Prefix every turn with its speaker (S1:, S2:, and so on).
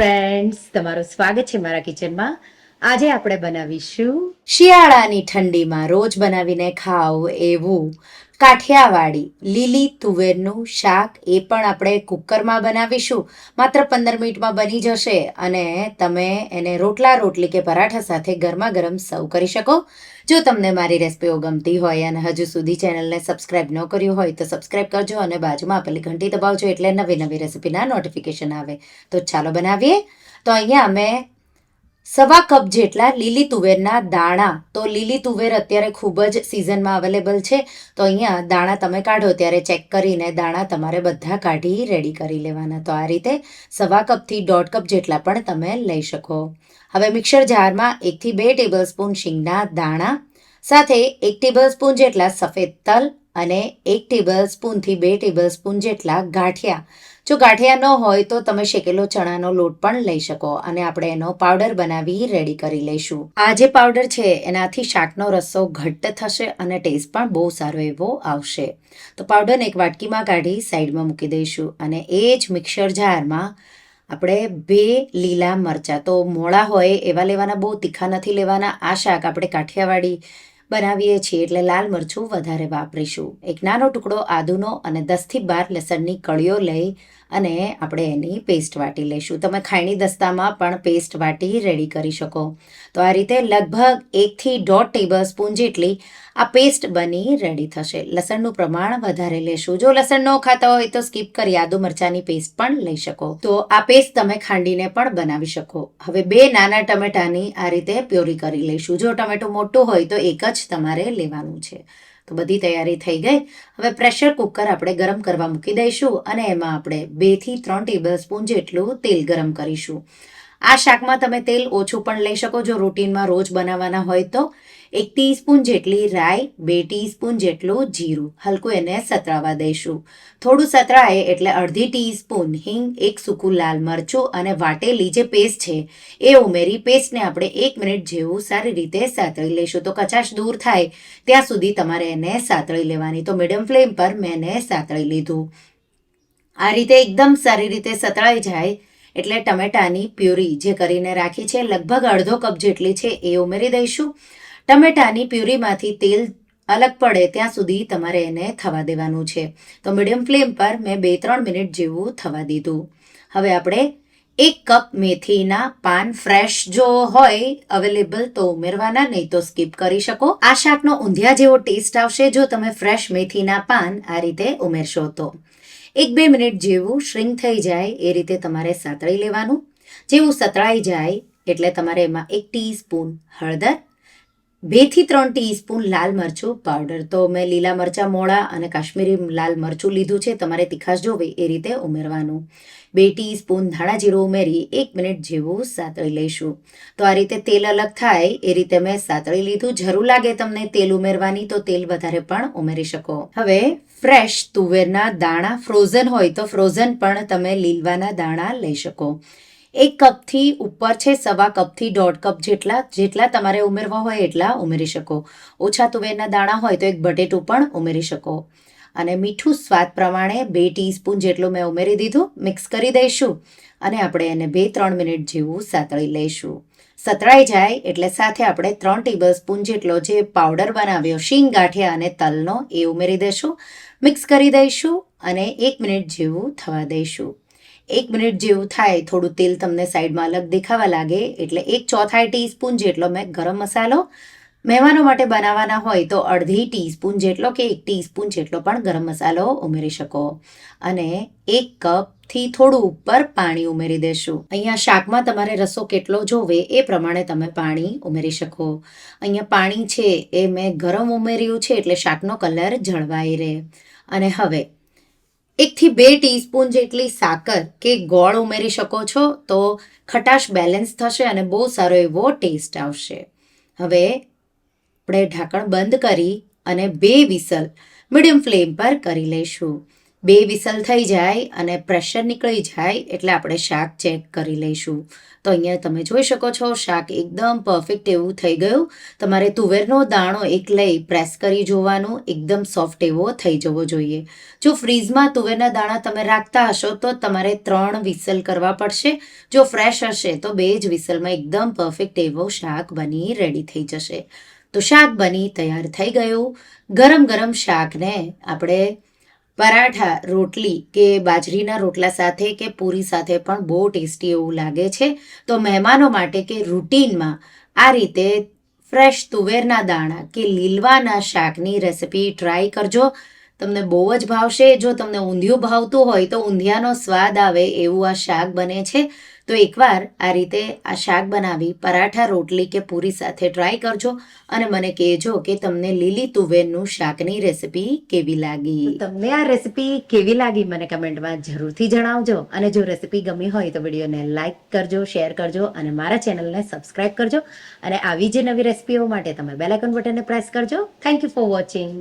S1: Friends તમારું સ્વાગત છે મારા કિચનમાં આજે આપણે બનાવીશું
S2: શિયાળાની ઠંડીમાં રોજ બનાવીને ખાવ એવું. કાઠિયાવાડી, લીલી તુવેરનું શાક એ પણ આપણે કુકરમાં બનાવીશું. માત્ર પંદર મિનિટમાં બની જશે અને તમે એને રોટલા, રોટલી કે પરાઠા સાથે ગરમા ગરમ સર્વ કરી શકો. જો તમને મારી રેસિપીઓ ગમતી હોય અને હજુ સુધી ચેનલને સબસ્ક્રાઇબ ન કર્યું હોય તો સબસ્ક્રાઇબ કરજો અને બાજુમાં આપેલી ઘંટી દબાવજો એટલે નવી નવી રેસિપીના નોટિફિકેશન આવે. તો ચાલો બનાવીએ. તો અહીંયા અમે સવા કપ જેટલા લીલી તુવેરના દાણા. તો લીલી તુવેર અત્યારે ખૂબ જ સિઝનમાં અવેલેબલ છે. તો અહીંયા દાણા તમે કાઢો ત્યારે ચેક કરીને દાણા તમારે બધા કાઢી રેડી કરી લેવાના. તો આ રીતે સવા કપથી દોઢ કપ જેટલા પણ તમે લઈ શકો. હવે મિક્સર જારમાં એકથી બે ટેબલ સ્પૂન શીંગના દાણા, સાથે એક ટેબલ સ્પૂન જેટલા સફેદ તલ અને એક ટેબલ સ્પૂનથી બે ટેબલ સ્પૂન જેટલા ગાંઠિયા. જો ગાંઠિયા ન હોય તો તમે શેકેલો ચણાનો લોટ પણ લઈ શકો અને આપણે એનો પાવડર બનાવી રેડી કરી લઈશું. આ જે પાવડર છે, એનાથી શાકનો રસ્સો ઘટ્ટ થશે અને ટેસ્ટ પણ બહુ સારો એવો આવશે. તો પાવડરને એક વાટકીમાં કાઢી સાઈડમાં મૂકી દઈશું અને એ જ મિક્સર જારમાં આપણે બે લીલા મરચાં. તો મોળા હોય એવા લેવાના, બહુ તીખા નથી લેવાના. આ શાક આપણે કાઠિયાવાડી બનાવીએ છીએ એટલે લાલ મરચું વધારે વાપરીશું. એક નાનો ટુકડો આદુનો અને દસથી બાર લસણની કળીઓ લઈ અને આપણે એની પેસ્ટ વાટી લઈશું. તમે ખાયણી દસ્તામાં પણ પેસ્ટ વાટી રેડી કરી શકો. તો આ રીતે લગભગ એકથી દોઢ ટેબલ સ્પૂન જેટલી આ પેસ્ટ બની રેડી થશે. લસણનું પ્રમાણ વધારે લેશું. જો લસણ ન ખાતા હોય તો સ્કીપ કરી આદુ મરચાંની પેસ્ટ પણ લઈ શકો. તો આ પેસ્ટ તમે ખાંડીને પણ બનાવી શકો. હવે બે નાના ટમેટાની આ રીતે પ્યોરી કરી લઈશું. જો ટમેટું મોટું હોય તો એક જ તમારે લેવાનું છે. તો બધી તૈયારી થઈ ગઈ. હવે પ્રેશર કુકર આપણે ગરમ કરવા મૂકી દઈશું અને એમાં આપણે બેથી ત્રણ ટેબલ સ્પૂન જેટલું તેલ ગરમ કરીશું. આ શાકમાં તમે તેલ ઓછું પણ લઈ શકો. જો રૂટીનમાં રોજ બનાવવાના હોય તો એક ટીસ્પૂન જેટલી રાઈ, બે ટીસ્પૂન જેટલું જીરું. હલકું એને સતરાવા દઈશું. થોડું સતરાય એટલે અડધી ટીસ્પૂન હિંગ, એક સૂકું લાલ મરચું અને વાટેલી જે પેસ્ટ છે એ ઉમેરી પેસ્ટને આપણે એક મિનિટ જેવું સારી રીતે સાતળી લઈશું. તો કચાશ દૂર થાય ત્યાં સુધી તમારે એને સાતળી લેવાની. તો મીડિયમ ફ્લેમ પર મેં એને સાતળી લીધું. આ રીતે એકદમ સારી રીતે સતળાઈ જાય એટલે ટમેટાની પ્યુરી જે કરીને રાખી છે, લગભગ અડધો કપ જેટલી છે એ ઉમેરી દઈશું. ટમેટાની પ્યુરીમાંથી તેલ અલગ પડે ત્યાં સુધી તમારે એને થવા દેવાનું છે. તો મીડિયમ ફ્લેમ પર મેં બે ત્રણ મિનિટ જેવું થવા દીધું. હવે આપણે એક કપ મેથીના પાન ફ્રેશ જો હોય, અવેલેબલ તો ઉમેરવાના, નહીં તો સ્કીપ કરી શકો. આ શાકનો ઊંધિયા જેવો ટેસ્ટ આવશે જો તમે ફ્રેશ મેથીના પાન આ રીતે ઉમેરશો તો. એક બે મિનિટ જેવું શ્રિંક થઈ જાય એ રીતે તમારે સાતળી લેવાનું. જેવું સતળાઈ જાય એટલે તમારે એમાં એક ટીસ્પૂન હળદર બેથી ત્રણ ટીસ્પૂન લાલ મરચું પાવડર. તો મેં લીલા મરચાં મોળા અને કાશ્મીરી લાલ મરચું લીધું છે. તમારે તીખાશ જોવે એ રીતે ઉમેરવાનું. બે ટીસ્પૂન ધાણા જીરું ઉમેરી એક મિનિટ જેવું સાતળી લઈશું. તો આ રીતે તેલ અલગ થાય એ રીતે મેં સાતળી લીધું. જરૂર લાગે તમને તેલ ઉમેરવાની તો તેલ વધારે પણ ઉમેરી શકો. હવે ફ્રેશ તુવેરના દાણા. ફ્રોઝન હોય તો ફ્રોઝન પણ તમે લીલવાના દાણા લઈ શકો. એક કપથી ઉપર છે, સવા કપથી દોઢ કપ જેટલા જેટલા તમારે ઉમેરવા હોય એટલા ઉમેરી શકો. ઓછા તુવેરના દાણા હોય તો એક બટેટું પણ ઉમેરી શકો. અને મીઠું સ્વાદ પ્રમાણે બે ટીસ્પૂન જેટલું મેં ઉમેરી દીધું, મિક્સ કરી દઈશું અને આપણે એને બે, ત્રણ મિનિટ જેવું સાતળી લઈશું. સતળાઈ જાય એટલે સાથે આપણે ત્રણ ટેબલ સ્પૂન જેટલો જે પાવડર બનાવ્યો, શીંગ, ગાંઠિયા અને તલનો, એ ઉમેરી દઈશું, મિક્સ કરી દઈશું અને એક મિનિટ જેવું થવા દઈશું. એક મિનિટ જેવું થાય, થોડું તેલ તમને સાઈડમાં અલગ દેખાવા લાગે, એટલે એક ચોથાઈ ટીસ્પૂન જેટલો મેં ગરમ મસાલો મહેમાનો માટે બનાવવાના હોય તો અડધી ટીસ્પૂન જેટલો કે એક ટીસ્પૂન જેટલો પણ ગરમ મસાલો ઉમેરી શકો. અને એક કપથી થોડું ઉપર પાણી ઉમેરી દેશું. અહીંયા શાકમાં તમારે રસો કેટલો જોવે એ પ્રમાણે તમે પાણી ઉમેરી શકો. અહીંયા પાણી છે એ મેં ગરમ ઉમેર્યું છે એટલે શાકનો કલર જળવાઈ રહે. અને હવે એકથી બે ટીસ્પૂન જેટલી સાકર કે ગોળ ઉમેરી શકો છો તો ખટાશ બેલેન્સ થશે અને બહુ સારો એવો ટેસ્ટ આવશે. હવે આપણે ઢાંકણ બંધ કરી અને બે વિસલ મીડિયમ ફ્લેમ પર કરી લઈશું. બે વિસલ થઈ જાય અને પ્રેશર નીકળી જાય એટલે આપણે શાક ચેક કરી લઈશું. તો અહીંયા તમે જોઈ શકો છો, શાક એકદમ પરફેક્ટ એવું થઈ ગયું. તમારે તુવેરનો દાણો એક લઈ પ્રેસ કરી જોવાનું, એકદમ સોફ્ટ એવો થઈ જવો જોઈએ. જો ફ્રીઝમાં તુવેરના દાણા તમે રાખતા હશો તો તમારે ત્રણ વિસલ કરવા પડશે. જો ફ્રેશ હશે તો બે જ વિસલમાં એકદમ પરફેક્ટ એવો શાક બની રેડી થઈ જશે. તો શાક બની તૈયાર થઈ ગયું. ગરમ ગરમ શાકને આપણે પરાઠા, રોટલી કે બાજરીના રોટલા સાથે કે પૂરી સાથે પણ બહુ ટેસ્ટી એવું લાગે છે. તો મહેમાનો માટે કે રૂટીનમાં આ રીતે ફ્રેશ તુવેરના દાણા કે લીલવાના શાકની રેસિપી ટ્રાય કરજો. તમને બહુ જ ભાવશે. જો તમને ઊંધિયું ભાવતું હોય તો ઊંધિયાનો સ્વાદ આવે એવું આ શાક બને છે. તો એકવાર આ રીતે આ શાક બનાવી પરાઠા, રોટલી કે પૂરી સાથે ટ્રાય કરજો અને મને કહેજો કે તમને લીલી તુવેરનું શાકની રેસીપી કેવી લાગી?
S1: તમને આ રેસીપી કેવી લાગી મને કમેન્ટમાં જરૂરથી જણાવજો. અને જો રેસીપી ગમી હોય તો વિડીયોને લાઇક કરજો શેર કરજો અને મારા ચેનલને સબસ્ક્રાઇબ કરજો. અને આવી જે નવી રેસીપીઓ માટે તમે બેલાઇકન બટનને પ્રેસ કરજો. Thank you for watching